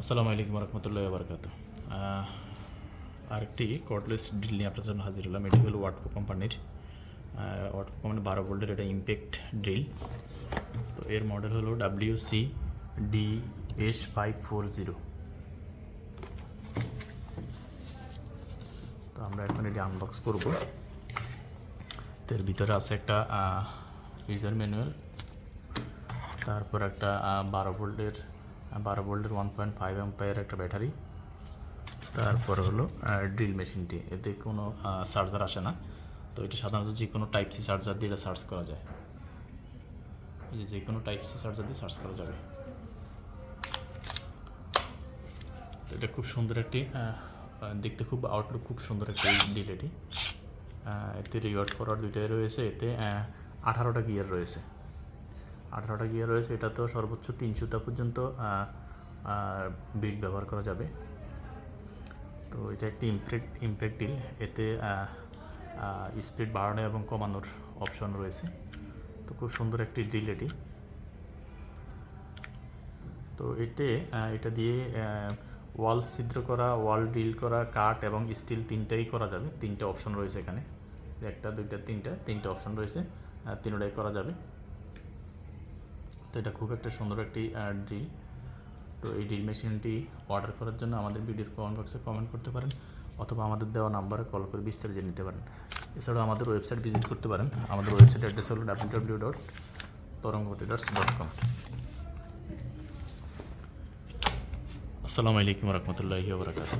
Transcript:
আসসালামু আলাইকুম রহমতুল্লাহ বারকাত আরেকটি কর্ডলেস ড্রিল নিয়ে আপনার জন্য হাজির হলাম। এটি হলো ওয়াটপো কোম্পানির ওয়াটপো কোম্পানির বারো ভোল্টের এটা ইম্প্যাক্ট ড্রিল তো এর মডেল হলো W C D S five four zero তো আমরা এখন এটি আনবক্স করব। তো এর ভিতরে আছে একটা ইউজার ম্যানুয়াল তারপর একটা বারো ভোল্টের বারো ভোল্টের ওয়ান পয়েন্ট ফাইভ এম্পায়ার একটা ব্যাটারি। তারপর হলো ড্রিল মেশিনটি এতে কোনো চার্জার আসে না। তো এটা সাধারণত যে কোনো টাইপ সি চার্জার দিয়ে এটা সার্চ করা যায়। যে কোনো টাইপ সি চার্জার দিয়ে সার্চ করা যাবে। এটা খুব সুন্দর একটি দেখতে খুব আউটলুক খুব সুন্দর একটি ডিল এটি। এতে রিওয়ার্ড করার দুইটাই রয়েছে। এতে আঠারোটা গিয়ার রয়েছে। আঠারোটা গিয়ার রয়েছে, এটা তো সর্বোচ্চ তিনশোটা পর্যন্ত বিট ব্যবহার করা যাবে। তো এটা একটি ইমপ্যাক্ট ইমপ্যাক্ট ডিল এতে স্পিড বাড়ানো এবং কমানোর অপশন রয়েছে। তো খুব সুন্দর একটি ডিল এটি। তো এতে এটা দিয়ে ওয়াল ছিদ্র করা ওয়াল ডিল করা, কাঠ এবং স্টিল তিনটাই করা যাবে। তিনটে অপশন রয়েছে এখানে। একটা, দুইটা, তিনটা, তিনটে অপশন রয়েছে। তিনটাই করা যাবে। তো এটা খুব একটা সুন্দর একটি ড্রিল তো এই ড্রিল মেশিনটি অর্ডার করার জন্য আমাদের ভিডিওর কমেন্ট বক্সে কমেন্ট করতে পারেন, অথবা আমাদের দেওয়া নাম্বারে কল করে বিস্তারিত নিতে পারেন। এছাড়াও আমাদের ওয়েবসাইট ভিজিট করতে পারেন। আমাদের ওয়েবসাইট অ্যাড্রেস হলো W W dot traders dot com আসসালামু আলাইকুম রহমতুল্লাহি বারকাতুহ।